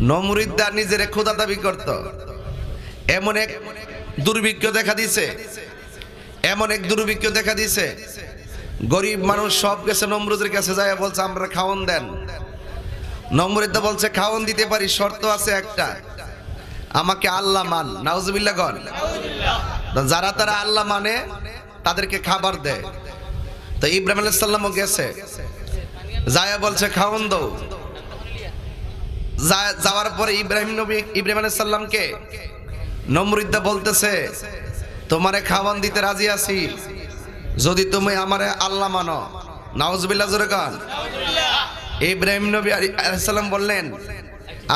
নমরিদ্দা নিজের খোদা দাবি করত। এমন এক দুর্ভিক্ষ দেখা দিছে। এমন এক দুর্ভিক্ষ দেখা দিছে। গরিব মানুষ সব গেছে নমরুদের কাছে যায় বলছে, আমরা খাওয়ান দেন। নমরিদ্দা বলছে খাওয়ান দিতে পারি, শর্ত আছে একটা। আমাকে আল্লাহ মান। নাউজুবিল্লাহ গন। যারা তারা আল্লাহ মানে তাদেরকে খাবার দেয়। তো ইব্রাহিম আলাইহিস সালামও গেছে। যায়া বলছে খাওয়ান দাও। যা- যাওয়ার পরে ইব্রাহিম নবী ইব্রাহিম আলাইহিস সালামকে নমরুদ্দা বলতেছে তোমারে খাওয়ান দিতে রাজি আছি। যদি তুমি আমারে আল্লাহ মানো নাউজুবিল্লাহ জোরে গান ইব্রাহিম নবী আলাইহিস সালাম বললেন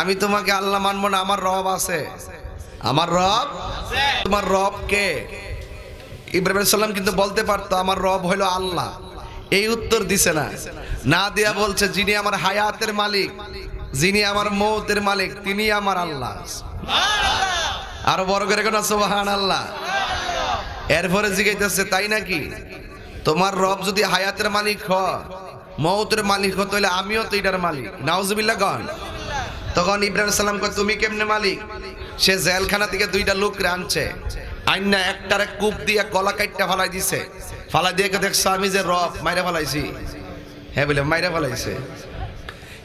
আমি তোমাকে আল্লাহ মানবো না আমার রব আছে। আমার রব? তোমার রব কে? ইব্রাহিম সালাম কিন্তু বলতে পারতো আমার রব হলো আল্লাহ। এই উত্তর দিছে না। না দিয়া বলছে যিনি আমার হায়াতের মালিক যিনি আমার মৌতের মালিক তিনি আমার আল্লাহ। আরও বড় করে কোন সুবহান আল্লাহ এরপরে জিগাইতেছে তাই নাকি? তোমার রব যদি হায়াতের মালিক হ মৌতের মালিক হতো তাহলে আমিও তো এটার মালিক। নাউজুবিল্লাহ গন তখন ইব্রাহিম সালাম কয় তুমি কেমনে মালিক? সে জেলখানা থেকে দুইটা লোক আনছে। আইনা একটারে কূপ দিয়ে গলা কাইটটা ফালাই দিছে। ফালাই দিয়ে দেখছ আমি যে রব মাইরে ফালাইছি? হ্যাঁ বলে মাইরে ফালাইছে।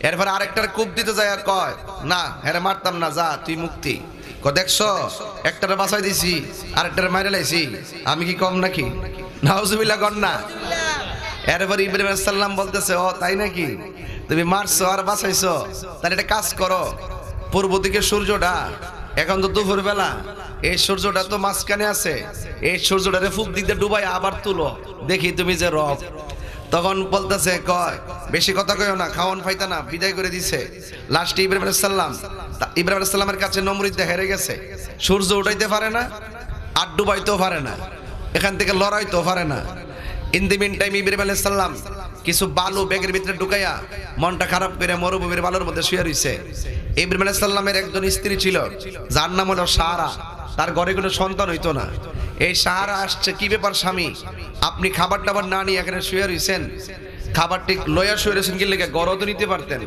এরপর আরেকটার কূপ দিতে যায় আর কয়, না হ্যাঁ মারতাম না, যা, তুই মুক্তি। ক দেখছ, একটারে বাঁচাই দিছি, আরেকটারে মাইরে লাইছি, আমি কি কম নাকি? নাউজুবিল্লাহ গন না। এরপর ইব্রাহিম বলতেছে, ও, তাই নাকি? তুমি মারছো আর বাঁচাইছো, তাহলে একটা কাজ করো। পূর্ব দিকে সূর্যটা, এখন তো দুপুর বেলা এই সূর্যটা তো মাঝখানে আছে, এই সূর্যটারে ফুক দিতে ডুবাই আবার তুলো। দেখি তুমি যে রব তখন বলতেছে, কয়, বেশি কথা কইও না খাওয়ান ফাইতা না, বিদায় করে দিছে। লাস্টে ইব্রাহিম তা- ইব্রাহিম আলাইহিস সালামের কাছে নমরুদ্দা হেরে গেছে। সূর্য উঠাইতে পারে না, আর ডুবাইতেও পারে না, এখান থেকে লড়াইতেও পারে না। In the meantime Ibrahim আলাইহিস সালাম কিছু বালু ব্যাগের ভিতরে ঢুকাইয়া মনটা খারাপ করে মরুভূমির বালুর মধ্যে শুয়ে রয়েছে ইব্রাহিম আলাইহিস সালামের একজন স্ত্রী ছিল, যার নাম হলো সারা তার ঘরে কোনো সন্তান হইতো না। এই সাহারা আসছে, কি ব্যাপার স্বামী? আপনি খাবার টাবার না নিয়ে এখানে শুয়ে রইছেন? খাবারটি লয়া শুয়ে রয়েছেন কি লেগে? গরদ নিতে পারতেন।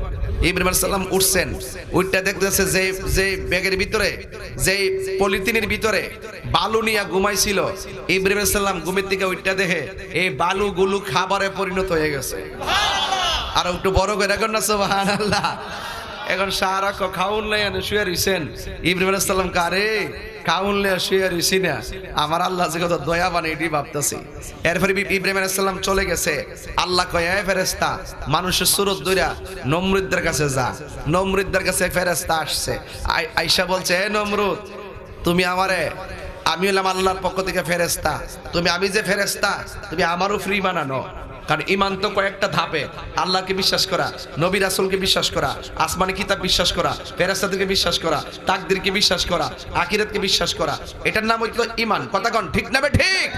ইব্রাহিম সালাম উঠছেন উঠটা দেখতেছে যে যে ব্যাগের ভিতরে, যে পলিথিনের ভিতরে বালু নিয়ে ঘুমাইছিল। ইব্রাহিম সালাম ঘুমের দিকে উঠটা দেখে এই বালুগুলো খাবারে পরিণত হয়ে গেছে। আর একটু বড় করে এখন না, সুবহানাল্লাহ। এখন সারা খাউন লাই আনে শুয়ে রইছেন। ইব্রাহিম আলাইহিস সালাম কারে? খাউন লাই শুয়ে রইছি না। আমার আল্লাহ যে কত দয়া বানে এটি ভাবতেছি। এরপরে ইব্রাহিম আলাইহিস সালাম চলে গেছে। আল্লাহ কয়, এ ফেরেশতা, মানুষের সুরত দইরা নমরুদদের কাছে যা। নমরুদদের কাছে ফেরেশতা আসছে। আইসা বলছে, এ নমরুদ, তুমি আমারে, আমি হলাম আল্লাহর পক্ষ থেকে ফেরেশতা। তুমি আমি যে ফেরেশতা, তুমি আমারও ফ্রি বানানো। কারণ ইমান তো কয়েকটা ধাপে। আল্লাহকে বিশ্বাস করা, নবী রাসুলকে বিশ্বাস করা, আসমানি কিতাব বিশ্বাস করা ফেরাস্তাদেরকে বিশ্বাস করা, তাকদিরকে বিশ্বাস করা আকিরাতকে বিশ্বাস করা। এটার নাম হইতো ইমান কথা কন, ঠিক নামে ঠিক?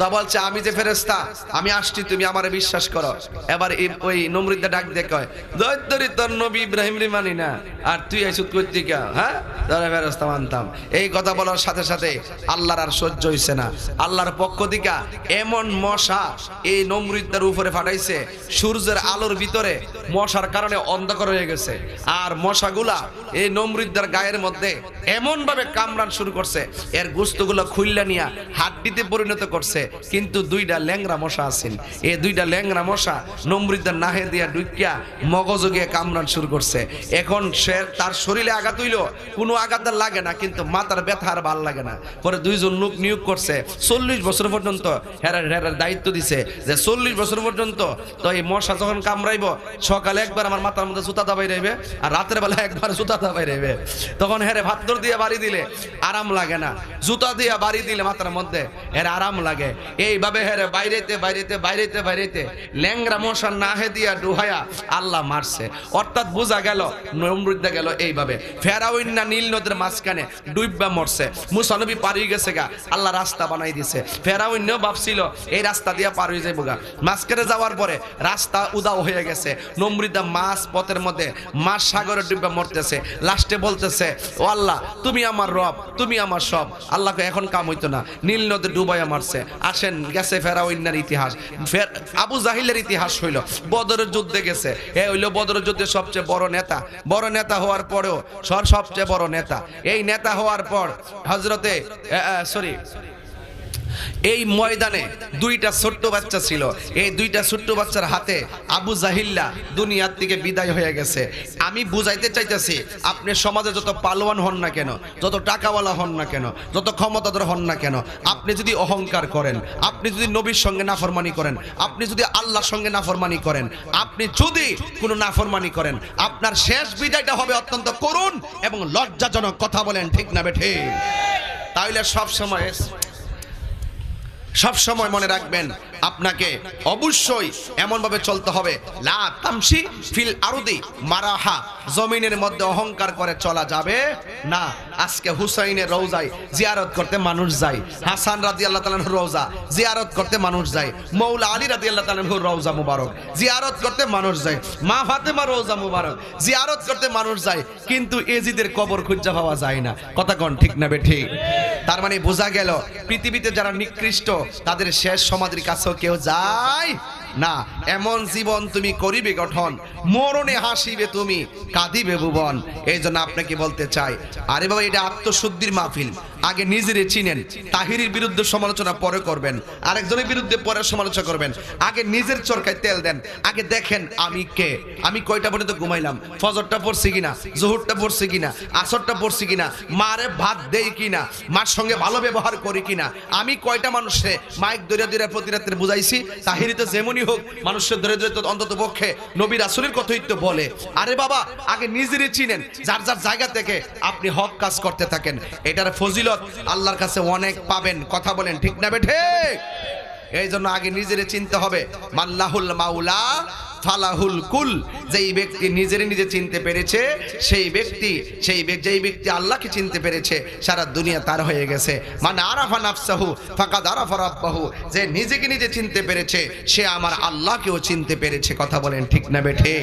তা বলছে, আমি যে ফেরেস্তা আমি আসছি, তুমি আমারে বিশ্বাস করো। এবার ওই নমরুদ্দা ডাক দিয়ে কয় নবী ইব্রাহিম রে মানি না, আর তুই আইসুত করতে কে হ্যাঁ এই কথা বলার সাথে সাথে আল্লাহর আর সহ্য হইছে না। আল্লাহর পক্ষ থেকে এমন মশা এই নমরুদ্দার উপরে ফাটাইছে, সূর্যের আলোর ভিতরে। মশার কারণে অন্ধকার হয়ে গেছে। আর মশাগুলা এই নমরুদ্দার গায়ের মধ্যে এমন ভাবে কামড়ান শুরু করছে, এর গোস্তগুলো খুললা নিয়া হাড্ডিতে পরিণত করছে, কিন্তু দুইটা ল্যাংরা মশা আছেন। এই দুইটা ল্যাংরা মশা নমরুদ্দার নাহে দিয়া ডুইকিয়া মগজ গিয়ে কামড়ান শুরু করছে। এখন সে তার শরীরে আঘাত হইল, কোনো আঘাত লাগে না, কিন্তু মাথার ব্যথা আর ভালো লাগে না। পরে দুইজন লোক নিয়োগ করছে, চল্লিশ বছর পর্যন্ত হেরার হেরার দায়িত্ব দিছে, যে চল্লিশ বছর পর্যন্ত তো এই মশা যখন কামড়াইব সকালে একবার আমার মাথার মধ্যে জুতা দাবাই রইবে, আর রাতের বেলা একবার জুতা দাবাই রইবে। তখন হেরে ভাত্তর দিয়ে বাড়ি দিলে আরাম লাগে না। জুতা দিয়ে বাড়ি দিলে মাথার মধ্যে এর আরাম লাগে। এইভাবে হেরে বাইরেতে বাইরেতে বাইরেতে বাইরেতে ল্যাংরা মশা নাহে দিয়া ডুহায়া আল্লাহ মারছে। অর্থাৎ বোঝা গেল নমরুদ্দা গেল এইভাবে। ফেরাউন্না নীল নদের মাঝখানে ডুববা মরছে। মুসানবী পারি গেছে গা, আল্লাহ রাস্তা বানাই দিছে। ফেরাউন্নও ভাবছিল, এই রাস্তা দিয়ে পার হয়ে যাব গা। মাঝখানে যাওয়ার পরে রাস্তা উদাও হয়ে গেছে। নমরুদ্দা মাছ পথের মধ্যে মাছ সাগরে ডুববা মরতেছে। লাস্টে বলতেছে, ও আল্লাহ, তুমি আমার রব, তুমি আমার সব। আল্লাহকে এখন কাম হইতো না। নীল নদে ডুবাইয়া মারছে। আসেন, গেছে ফেরা ফেরাউন্নার ইতিহাস। ফের- আবু জাহিলের ইতিহাস হইল, বদরের যুদ্ধে গেছে। এ হইল বদরের যুদ্ধে সবচেয়ে বড় নেতা। বড় নেতা নেতা হওয়ার পরেও সর সবচেয়ে বড় নেতা। এই নেতা হওয়ার পর হজরতে সরি এই ময়দানে দুইটা ছোট্ট বাচ্চা ছিল। এই দুইটা ছোট্ট বাচ্চার হাতে আবু জাহিল্লা দুনিয়ার থেকে বিদায় হয়ে গেছে। আমি বুঝাইতে চাইতেছি, আপনি সমাজে যত পালোয়ান হন না কেন, যত টাকাওয়ালা হন না কেন, যত ক্ষমতাধর হন না কেন, আপনি যদি অহংকার করেন, আপনি যদি নবীর সঙ্গে নাফরমানি করেন, আপনি যদি আল্লাহর সঙ্গে নাফরমানি করেন, আপনি যদি কোনো নাফরমানি করেন, আপনার শেষ বিদায়টা হবে অত্যন্ত করুণ এবং লজ্জাজনক কথা বলেন ঠিক না বেঠে তাইলে সব সময় সব সময় মনে রাখবেন আপনাকে অবশ্যই এমনভাবে চলতে হবে। লা তামসি ফিল আরুদি মারাহা। জমিনের মধ্যে অহংকার করে চলা যাবে না। আজকে হুসাইনের রওজায় জিয়ারত করতে মানুষ যায়। হাসান রাজি আল্লাহ তালাহুর রওজা। জিয়ারত করতে মানুষ যায়। মৌলা আলী রাজি আল্লাহ তালাহুর রওজা মুবারক। জিয়ারত করতে মানুষ যায়। মা ফাতেমা রওজা মুবারক। জিয়ারত করতে মানুষ যায়। কিন্তু এজিদের কবর খুঁজা পাওয়া যায় না। কথা কন ঠিক না বে ঠিক? তার মানে বোঝা গেল, পৃথিবীতে যারা নিকৃষ্ট, তাদের শেষ সমাধির কাছেও কেউ যায়। না, এমন জীবন তুমি করিবে গঠন। মরণে হাসিবে তুমি, কাঁদিবে ভুবন। এই জন্য আপনাকে বলতে চাই, আরে বাবা, এটা আত্মশুদ্ধির মাহফিল। আগে নিজেরে চিনেন, তাহিরির বিরুদ্ধে সমালোচনা পরে করবেন, আরেকজনের বিরুদ্ধে পরে সমালোচনা করবেন। আগে নিজের চরকায় তেল দেন, আগে দেখেন আমি কে। আমি কয়টা পর্যন্ত ঘুমাইলাম, ফজরটা পড়ছি কিনা, জোহরটা পড়ছি কিনা, আসরটা পড়ছি কিনা, মারে ভাত দেই কিনা, মার সঙ্গে ভালো ব্যবহার করি কিনা, আমি কয়টা মানুষে মাইক দৈরা দৈরা প্রতি রাত্রে বুঝাইছি, তাহিরি তো যেমনই হোক, মানুষের ধরে ধরে তো অন্তত পক্ষে নবীর আসরের কথাই তো বলে। আরে বাবা, আগে নিজেরই চিনেন, যার যার জায়গা থেকে আপনি হক কাজ করতে থাকেন। এটার ফজিলত আল্লাহর কাছে অনেক পাবেন, কথা বলেন ঠিক না বেঠে? এই জন্য আগে নিজেরে চিনতে হবে। মাল্লাহুল মাউলা ফালাহুল কুল, যেই ব্যক্তি নিজেরে নিজে চিনতে পেরেছে, সেই ব্যক্তি, সেই যেই ব্যক্তি আল্লাহকে চিনতে পেরেছে, সারা দুনিয়া তার হয়ে গেছে। মানে আরাফা নাফসাহু, ফাকাদ আরাফা রাব্বাহু, যে নিজেকে নিজে চিনতে পেরেছে, সে আমার আল্লাহকেও চিনতে পেরেছে। কথা বলেন ঠিক না বেঠে?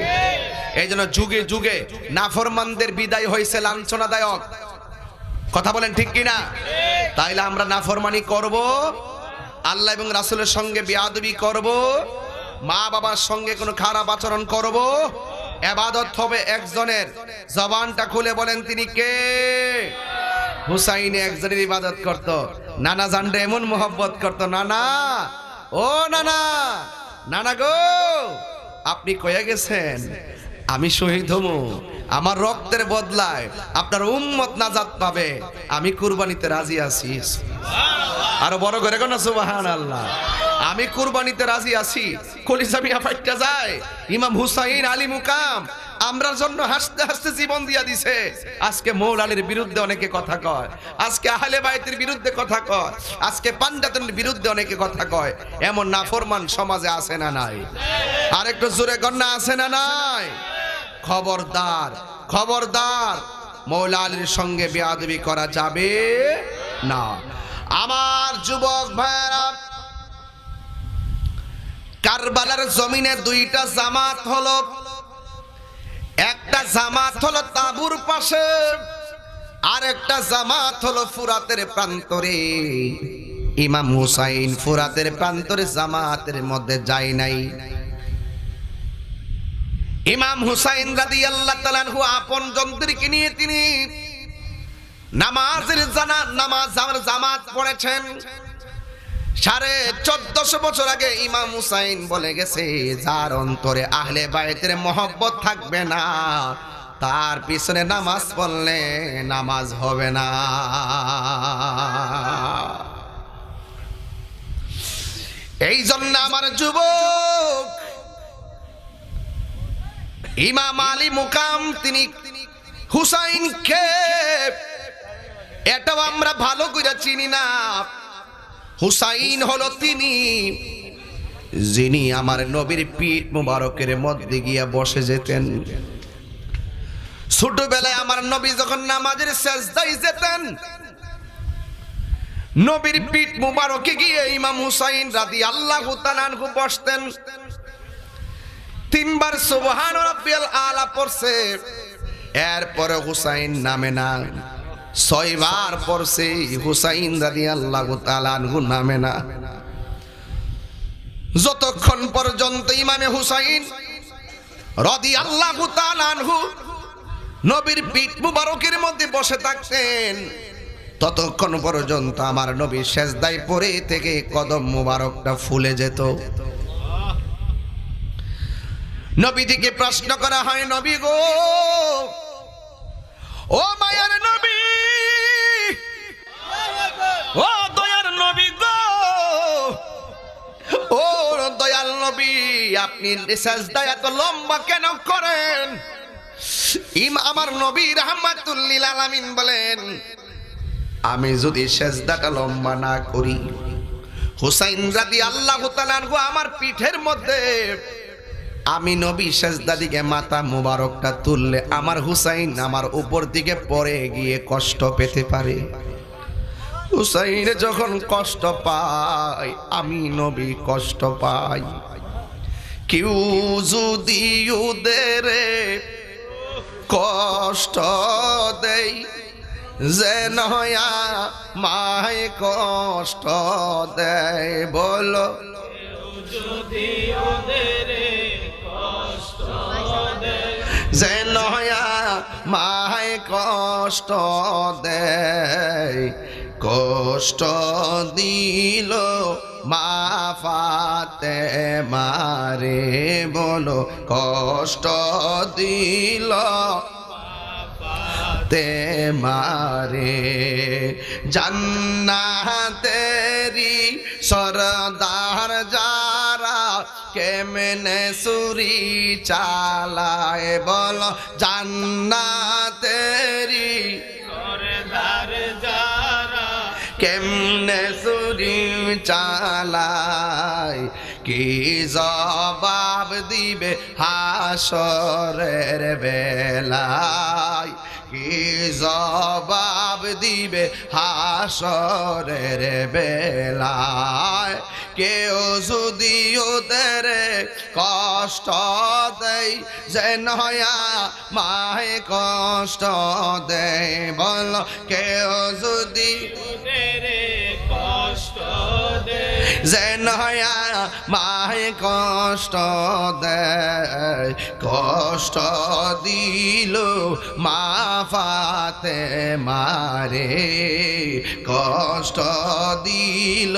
এই জন্য যুগে যুগে নাফরমানদের বিদায় হয়েছে লাঞ্ছনাদায়ক। কথা বলেন ঠিক কিনা? তাইলে আমরা নাফরমানি করব, আল্লাহ এবং রাসুলের সঙ্গে বিয়াদবি করব মা বাবার সঙ্গে কোনো খারাপ আচরণ করব? এবাদত হবে একজনের। জবানটা খুলে বলেন তিনি কে? হুসাইনে একজনের ইবাদত করত। নানা জানরে এমন মোহব্বত করত, নানা, ও নানা নানা গো, আপনি কয়ে গেছেন, আমি শহীদ হমু আমার রক্তের বদলায় আপনার উম্মত নাজাত পাবে। আমি কুরবানিতে রাজি আছি। আরও বড় করে কোন সুবাহান আল্লাহ আমি কুরবানিতে রাজি আছি। কলিজা মিয়া ফাইটটা যায়। ইমাম হুসাইন আলী মুকাম আমরার জন্য হাসতে হাসতে জীবন দিয়া দিছে। আজকে মৌল আলীর বিরুদ্ধে অনেকে কথা কয়। আজকে আহলে বাইতের বিরুদ্ধে কথা কয়। আজকে পাঞ্জাতনের বিরুদ্ধে অনেকে কথা কয়। এমন নাফরমান সমাজে আছে না নাই? আর একটু জোরে কন্যা আছে না নাই? খবরদার খবরদার। মৌলা আলীর সঙ্গে বেয়াদবি করা যাবে না। আমার যুবক ভাইরা কারবালার জমিনে দুইটা জামাত হলো। একটা জামাত হলো তাবুর পাশে, আর একটা জামাত হলো ফুরাতের প্রান্তরে। ইমাম হুসাইন ফুরাতের প্রান্তরে জামাতের মধ্যে যায় নাই। ইমাম হুসাইন রাদি আল্লাহ তালানহু আপন জনদেরকে নিয়ে তিনি নামাজের জানা নামাজ জামাত পড়েছেন। সাড়ে চোদ্দশো বছর আগে ইমাম হুসাইন বলে গেছে, যার অন্তরে আহলে বাইতের মহব্বত থাকবে না, তার পিছনে নামাজ পড়লে নামাজ হবে না। এই জন্য আমার যুবক, ইমাম আলী মুকাম, তিনি হুসাইন কে এটাও আমরা ভালো করে চিনি না হুসাইন হলো তিনি, যিনি আমার নবীর পিঠ মুবারকের মধ্যে গিয়া বসে যেতেন। ছোটবেলায় আমার নবী যখন নামাজের শেষদাই যেতেন, নবীর পিঠ মুবারকে গিয়ে ইমাম হুসাইন রাদি আল্লাহ তালানহু বসতেন। তিনবার সুবহান রাব্বিয়াল আলা পড়ছে, এরপরে হুসাইন নামে না ছয়বার পড়ছে হুসাইন তাআলা আনহু নামে না। যতক্ষণ পর্যন্ত ইমামে হুসাইন রদি তাআলা আনহু নবীর পিঠ মুবারকের মধ্যে বসে থাকতেন, ততক্ষণ পর্যন্ত আমার নবী শেষদায় পরে থেকে কদম মুবারকটা ফুলে যেত। নবীজিকে প্রশ্ন করা হয়, নবী গো ও মায়ার নবী। ও দয়ার নবী গো। ও দয়াল নবী, আপনি সেজদা এত লম্বা কেন করেন? ইম আমার নবী রাহমাতুল্লিল আলামিন বলেন, আমি যদি সেজদাটা লম্বা না করি, হুসাইন রাদি আল্লাহ আমার পিঠের মধ্যে আমি নবী সেজদা দিকে মাথা মুবারকটা তুললে আমার হুসাইন আমার উপর দিকে পড়ে গিয়ে কষ্ট পেতে পারে। হুসাইন যখন কষ্ট পায়, আমি নবী কষ্ট পাই। কেউ যদি ওদের কষ্ট দেই যে নয়া মায় কষ্ট দেয়, বলো। যে নয়া মায় কষ্ট দেয়, কষ্ট দিল মা ফাতে মারে বলো, কষ্ট দিল তে মারে। জান্নাতেরি সরদার যারা কেমনে সুরি চালায় বল জান্নাতেরি। কেমনে সুরি চালায়? কি জবাব দিবে হাসরের বেলায়? কি জবাব দিবে হাসরের বেলায়? কেউ যদি ওদের কষ্ট দেয় যে নয়া মায় কষ্ট দেয় বল কেউ যদি যে নয়া মায় কষ্ট দেয়, কষ্ট দিল মা ফাতে মারে, কষ্ট দিল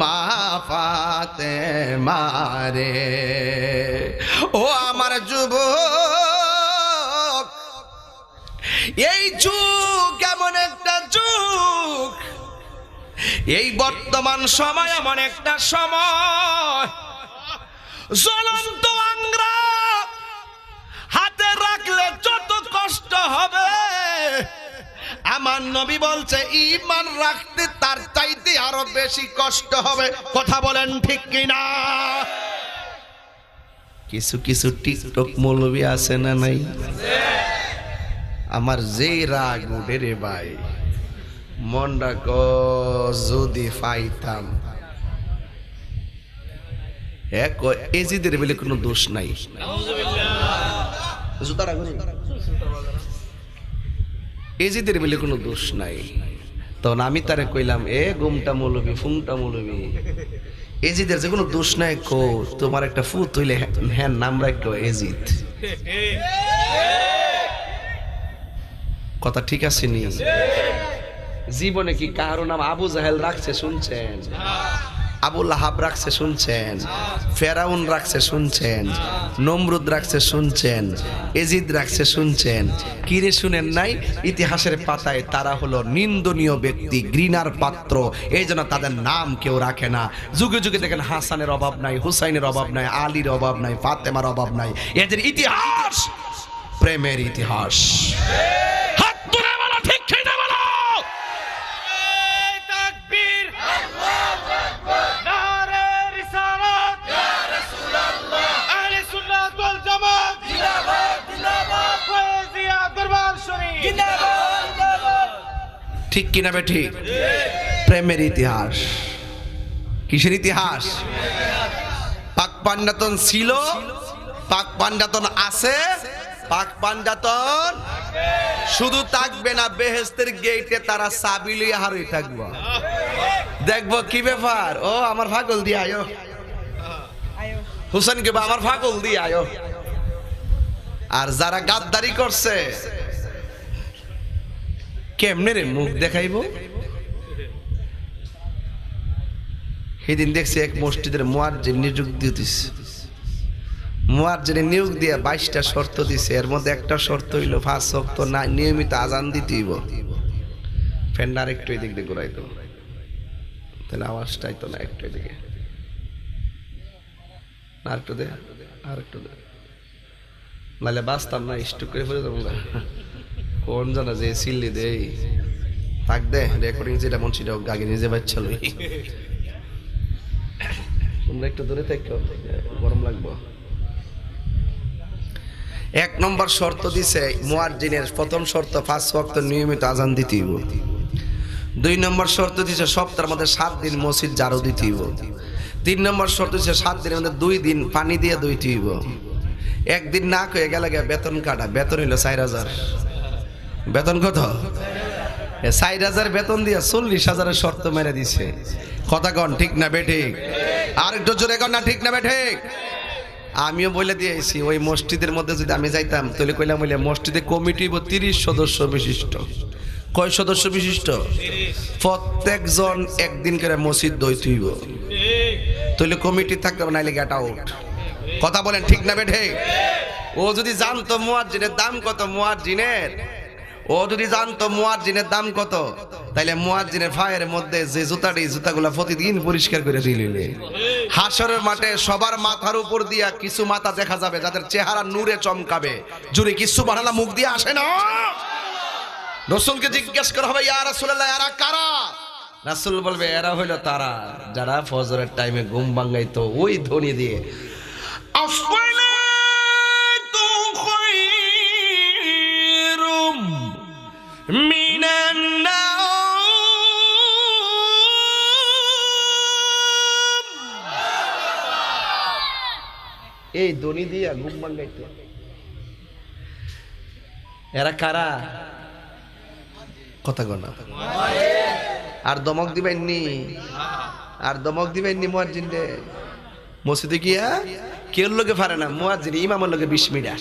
মা ফাতে মারে। ও আমার যুবক, এই যুগ এই বর্তমান সময় এমন একটা সময়। জ্বলন্ত আংরা হাতে রাখলে যত কষ্ট হবে। আমার নবী বলছে ইমান রাখতে তার চাইতে আরও বেশি কষ্ট হবে। কথা বলেন ঠিক কিনা? কিছু কিছু টিকটক মৌলবী আছে না নাই? আমার যে রাগ উঠে রে ভাই। মনটা ক যদি পাইতাম এক এজিদের বলে কোনো দোষ নাই। এজিদের বলে কোনো দোষ নাই। তখন আমি তারে কইলাম, এ গুমটা মৌলবি ফুংটা মৌলবি। এজিদের যে কোনো দোষ নাই কো, তোমার একটা ফু তৈলে হ্যাঁ নাম রাখল এজিদ কথা ঠিক আছে নি? জীবনে কি কারও নাম আবু জাহেল রাখছে শুনছেন? আবু লাহাব রাখছে শুনছেন? ফেরাউন রাখছে শুনছেন? নমরুদ রাখছে শুনছেন? এজিদ রাখছে শুনছেন? কিরে শুনেন নাই? ইতিহাসের পাতায় তারা হলো নিন্দনীয় ব্যক্তি, ঘৃণার পাত্র। এই জন্য তাদের নাম কেউ রাখে না। যুগে যুগে দেখেন হাসানের অভাব নাই, হুসাইনের অভাব নাই, আলীর অভাব নাই, ফাতেমার অভাব নাই। এদের ইতিহাস প্রেমের ইতিহাস। ঠিক কিনা ঠিক? প্রেমের ইতিহাস। কিসের ইতিহাস? পাক পান্ডাতন ছিল, পাক পান্ডাতন আছে, পাক পান্ডাতন শুধু থাকবে না বেহেস্তের গেটে তারা সাবিলি হারই থাকব। দেখব কি ব্যাপার? ও, আমার ফাগল দিয়ে আয়ো। হুসেন কে বা আমার ফাগল দিয়ে আয়ো। আর যারা গাদ্দারি করছে কেমনে রে মুখ দেখাইব? সেদিন দেখছি এক মসজিদের মোয়াজ্জিন নিযোগ দিতেছে। মোয়াজ্জিনে নিয়োগ দিয়ে বাইশটা শর্ত দিছে। এর মধ্যে একটা শর্ত হইল ফাঁস শক্ত না, নিয়মিত আজান দিতে হইব। ফ্যানটা একটু এদিক দিয়ে ঘুরাই তো তাহলে আওয়াজটাই তো না, একটু এদিকে। আর একটু দে, আর একটু দে। নাহলে বাঁচতাম না স্টুক করে ফেলে দেবো কোন জানা যে সিল্লি দেই? থাক দে রেকর্ডিং যেটা মন সেটা আগে নিজে বাচ্চা লই। তোমরা একটু দূরে থাকো, গরম লাগবো। এক নম্বর শর্ত দিছে মুয়াজ্জিনের, প্রথম শর্ত, পাঁচ ওয়াক্ত নিয়মিত আজান দিতে হইব। দুই নম্বর শর্ত দিছে সপ্তাহের মধ্যে সাত দিন মসজিদ জারো দিতে হইব। তিন নম্বর শর্ত দিছে সাত দিনের মধ্যে দুই দিন পানি দিয়ে ধুইতে হইব। একদিন না কয়ে গেলে বেতন কাটা, বেতন হইল চার হাজার। বেতন কত? ষাট হাজার বেতন দিয়ে চল্লিশ হাজারের শর্ত মেরে দিছে। কথা কন, ঠিক না বেঠিক? আর একটু জোরে কন না, ঠিক না বেঠিক? আমিও বলে দিয়েছি ওই মসজিদের মধ্যে যদি আমি যাইতাম, তাহলে কইলাম বলে মসজিদে কমিটি তিরিশ সদস্য বিশিষ্ট। কয় সদস্য বিশিষ্ট? প্রত্যেকজন একদিন করে মসজিদ দই তুইব তাহলে কমিটি থাকতে নাইলে গেট আউট কথা বলেন, ঠিক না বেঠে ও যদি জানতো মুয়াজ্জিনের দাম কত, মুয়াজ্জিনের? ও যদি জানতো মুয়াজ্জিনের দাম কত, তাইলে মুয়াজ্জিনের ফায়ের মধ্যে যে জুতাটি জুতাগুলো প্রতিদিন পরিষ্কার করে দিলিলে হাসরের মাঠে সবার মাথার উপর দিয়া কিছু মাথা দেখা যাবে, যাদের চেহারা নূরে চমকাবে। জুড়ে কিছু বানালা মুখ দিয়ে আসে না? রসুলকে জিজ্ঞেস করা হবে, ইয়া রাসূলুল্লাহ, এরা কারা? রাসূল বলবে, এরা হইল তারা যারা ফজরের টাইমে ঘুম ভাঙাইতো, ওই ধ্বনি দিয়ে। আসসালাতু এই দনি দিয়া ঘুম ভাঙাইতো। এরা কারা? কথা কনা আর দমক দিবেননি আর দমক দিবেননি মুয়াজ্জিন রে মসজিদে গিয়া কেউ লোকে পারে না, মুয়াজ্জিন ইমামের লোকে বিশ মিনিট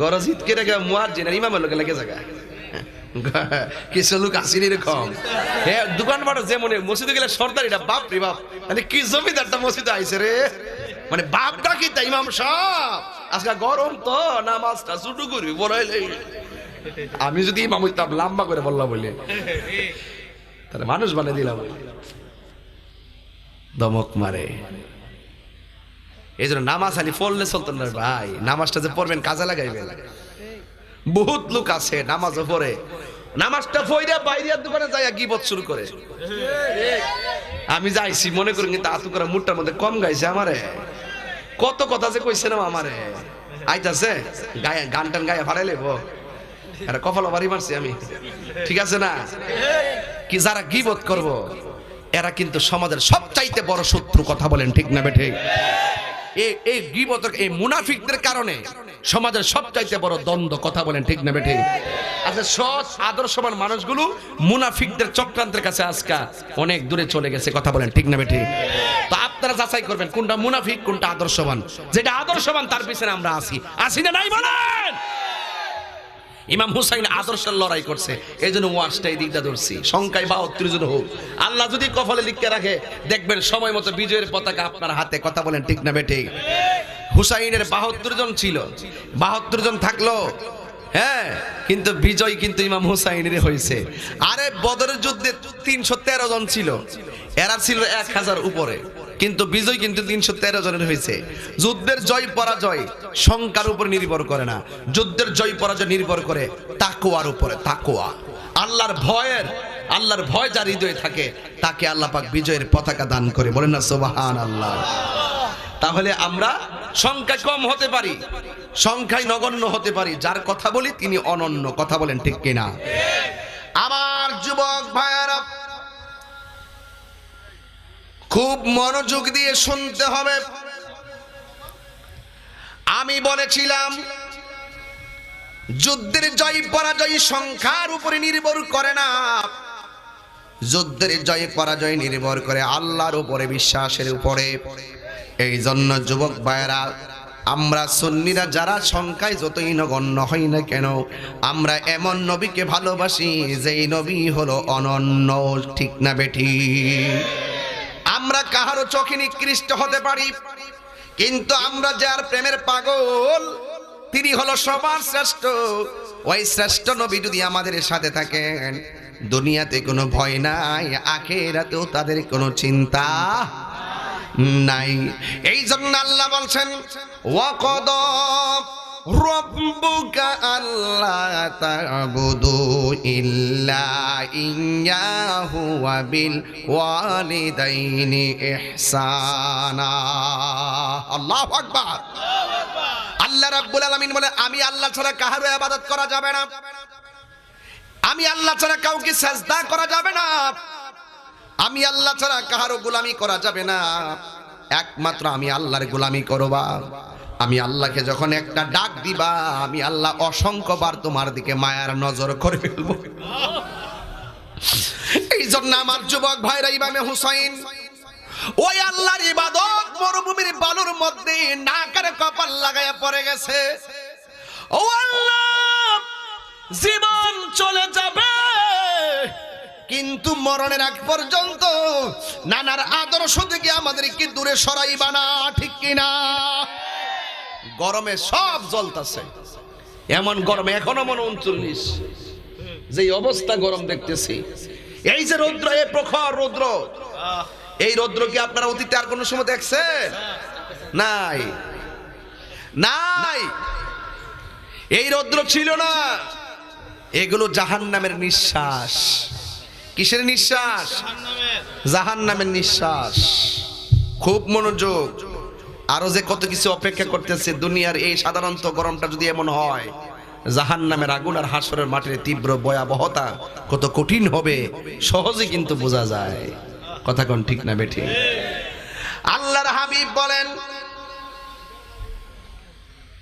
গরজ ঈদ করে গে মুয়াজ্জিন আর ইমামের লোকে লেগে জায়গা। কিছু লোক আসেনি এরকম? হ্যাঁ দোকান বাড়ো যেমন মসজিদে গেলে সর্দারিটা বাপ রে বাপ। মানে কি জমিদারটা মসজিদে আইছে রে? মানে বাপটা কি তাই ইমাম সাহেব? আজকে গরম তো, নামাজটা ছুটু করি বড়াইলে আমি যদি ইমাম হইতাম, লম্বা করে বললাম বলে। তাহলে মানুষ বানিয়ে দিলাম। দমক মারে। এই জন্য নামাজ আলি পড়লে চলতো না ভাই। নামাজটা যে পড়বেন, কাজে লাগাইবেন। বহুত লোক আছে, নামাজও পড়ে। নামাজটা পড়ে বাইরের দোকানে যাই গিবত শুরু করে। আমি যাইছি, মনে করি কিন্তু আতু করে মুটটার মধ্যে কম গাইছে আমারে। কত কথা যে কইছে না আমারে। আইতাছে, গায়ে, গান টান গায়ে ফাড়াই লেবো আরে কপাল বাড়ি মারছি আমি। ঠিক আছে না? কি যারা গিবত করব, এরা কিন্তু সমাজের সবচাইতে বড় শত্রু কথা বলেন, ঠিক না বেঠিক এই এই গিবত এই মুনাফিকদের কারণে সমাজের সবচাইতে বড় দ্বন্দ্ব, কথা বলেন ঠিক না বেঠে? আচ্ছা সৎ, আদর্শবান মানুষগুলো মুনাফিকদের চক্রান্তের কাছে আজকা অনেক দূরে চলে গেছে, কথা বলেন ঠিক না বেঠে? তো আপনারা যাচাই করবেন কোনটা মুনাফিক, কোনটা আদর্শবান। যেটা আদর্শবান, তার পিছনে আমরা আসি আসি না নাই বলেন ইমাম হুসাইন আদর্শের লড়াই করছে এই জন্য ওয়াশটা এই দিকটা ধরছি। সংখ্যায় বাহাত্তর জন হোক। আল্লাহ যদি কপালে লিখতে রাখে, দেখবেন সময় মতো বিজয়ের পতাকা আপনার হাতে। কথা বলেন ঠিক না বেঠে? হুসাইনের বাহাত্তর জন ছিল। বাহাত্তর জন থাকল। হ্যাঁ কিন্তু বিজয় কিন্তু ইমাম হুসাইনের হয়েছে। আরে বদরের যুদ্ধে তিনশো তেরো জন ছিল। এরা ছিল এক হাজার উপরে। কিন্তু বিজয় কিন্তু তিনশো তেরো জনের হয়েছে। যুদ্ধের জয় পরাজয় সংখ্যার উপর নির্ভর করে না। যুদ্ধের জয় পরাজয় নির্ভর করে তাকোয়ার উপরে তাকোয়া আল্লাহর ভয়ের আল্লাহর ভয় যার হৃদয়ে থাকে তাকে আল্লাহ পাক বিজয়ের পতাকা দান করে। বলেন না সোবাহান আল্লাহ তাহলে আমরা সংখ্যায় কম হতে পারি সংখ্যায় নগণ্য হতে পারি। যার কথা বলি তিনি অনন্য। কথা বলেন ঠিক কিনা? আমার যুবক ভাইয়ারা খুব মনোযোগ দিয়ে শুনতে হবে। আমি বলেছিলাম, যুদ্ধের জয় পরাজয় সংখ্যার উপরে নির্ভর করে না। যুদ্ধের জয় পরাজয় নির্ভর করে আল্লাহর উপরে, বিশ্বাসের উপরে। এই জন্য যুবক ভাইয়েরা, আমরা সুন্নিরা যারা সংখ্যায় যতই নগণ্য হই না কেন, আমরা এমন নবীকে ভালোবাসি যেই নবী হলো অনন্য, ঠিক না বেঠি? আমরা কাহারও চোখে নিকৃষ্ট হতে পারি। কিন্তু আমরা যার প্রেমের পাগল, তিনি হলো সবার শ্রেষ্ঠ। ওই শ্রেষ্ঠ নবী যদি আমাদের সাথে থাকেন, দুনিয়াতে কোনো ভয় নাই, আখেরাতেও তাদের কোনো চিন্তা নাই। এই জন্য আল্লাহ বলছেন, ওয়াকদ তা'বুদু ইল্লা ইয়াহু ওয়া বিল ওয়ালিদাইনি ইহসানা। আল্লাহু আকবার। আল্লাহ রাব্বুল আলামিন বলে, আমি আল্লাহ ছাড়া কাহারও ইবাদত করা যাবে না। আমি আল্লাহ ছাড়া কাউকে সাজদা করা যাবে না। আমি আল্লাহ ছাড়া কাহারও গোলামি করা যাবে না। একমাত্র আমি আল্লাহর গোলামি করবা। আমি আল্লাহকে যখন একটা ডাক দিবা, আমি আল্লাহ অসংখ্যবার তোমার দিকে মায়ার নজর করে ফেলব। এই জন্য আমার যুবক ভাইরা, ইমামে হুসাইন, ওই আল্লাহর ইবাদত মরুভূমির বালুর মধ্যে নাকের কপাল লাগায়া পড়ে গেছে। ও আল্লাহ, জীবন চলে যাবে, কিন্তু মরণের আগ পর্যন্ত নানার আদর্শ থেকে আমাদেরকে দূরে সরাইবা না, ঠিক কিনা? গরমে সব জ্বলতাছে। এমন গরমে এখনও মনে উনচল্লিশ যে অবস্থা গরম দেখতেছি। এই যে রৌদ্র, এ প্রখর রৌদ্র। এই রৌদ্র কি আপনারা অতীতে আর কোনো সময় দেখছেন? নাই। নাই। এই রৌদ্র ছিল না। এগুলো জাহান নামের নিঃশ্বাস। কিসের নিঃশ্বাস? জাহান নামের নিঃশ্বাস। খুব মনোযোগ। আরও যে কত কিছু অপেক্ষা করতেছে দুনিয়ার এই সাধারণত গরমটা যদি এমন হয় জাহান নামের আগুন আর হাসরের মাটির তীব্র ভয়াবহতা কত কঠিন হবে, সহজে কিন্তু বোঝা যায়। কথা কোন ঠিক না বেঠি আল্লাহর হাবিব বলেন